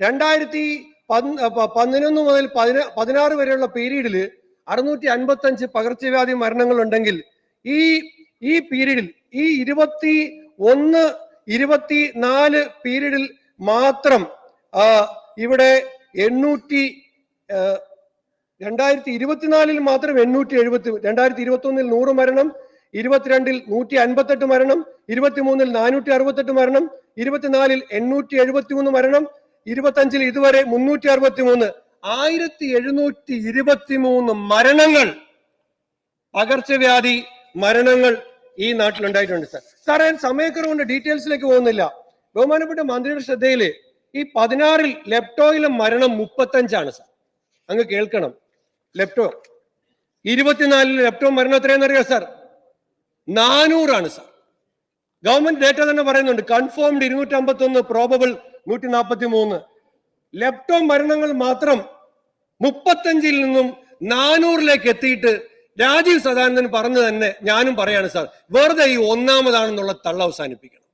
രണ്ടായിരത്തി പതിനൊന്ന് മുതൽ പതിന പതിനാറ് വരെയുള്ള പീരീഡിൽ അറുന്നൂറ്റി അൻപത്തി അഞ്ച് പകർച്ചവ്യാധി മരണങ്ങൾ ഉണ്ടെങ്കിൽ ഈ ഈ പീരീഡിൽ ഈ ഇരുപത്തി ഒന്ന് ഇരുപത്തി നാല് പീരീഡിൽ മാത്രം ഇവിടെ എണ്ണൂറ്റി രണ്ടായിരത്തി ഇരുപത്തിനാലിൽ മാത്രം എണ്ണൂറ്റി എഴുപത്തി രണ്ടായിരത്തി ഇരുപത്തി ഒന്നിൽ നൂറ് മരണം ഇരുപത്തിരണ്ടിൽ നൂറ്റി അൻപത്തെട്ട് മരണം ഇരുപത്തിമൂന്നിൽ നാനൂറ്റി അറുപത്തെട്ട് മരണം ഇരുപത്തിനാലിൽ എണ്ണൂറ്റി എഴുപത്തി മൂന്ന് മരണം ഇരുപത്തഞ്ചിൽ ഇതുവരെ മുന്നൂറ്റി അറുപത്തി മൂന്ന് ആയിരത്തി എഴുന്നൂറ്റി ഇരുപത്തി മൂന്ന് മരണങ്ങൾ പകർച്ചവ്യാധി മരണങ്ങൾ ഈ നാട്ടിലുണ്ടായിട്ടുണ്ട് സാർ. ഞാൻ സമയക്കുറവുകൊണ്ട് ഡീറ്റെയിൽസിലേക്ക് പോകുന്നില്ല. ബഹുമാനപ്പെട്ട മന്ത്രിയുടെ ശ്രദ്ധയിൽ ഈ പതിനാറിൽ ലെപ്റ്റോയിലെ മരണം മുപ്പത്തഞ്ചാണ് സാർ. അങ്ങ് കേൾക്കണം. ലെപ്റ്റോ ഇരുപത്തിനാലിൽ ലെപ്റ്റോ മരണം എത്രയാണെന്നറിയോ സാർ? നാനൂറാണ് സാർ. ഗവൺമെന്റ് ഡേറ്റ തന്നെ പറയുന്നുണ്ട്. കൺഫേംഡ് ഇരുന്നൂറ്റി അമ്പത്തി ഒന്ന് പ്രോബബിൾ നൂറ്റി നാൽപ്പത്തി മൂന്ന് ലെപ്റ്റോ മരണങ്ങൾ മാത്രം മുപ്പത്തഞ്ചിൽ നിന്നും നാനൂറിലേക്ക് എത്തിയിട്ട് രാജീവ് സദാനന്ദൻ പറഞ്ഞു തന്നെ ഞാനും പറയാണ് സാർ. വെറുതെ ഈ ഒന്നാമതാണെന്നുള്ള തള്ള അവസാനിപ്പിക്കണം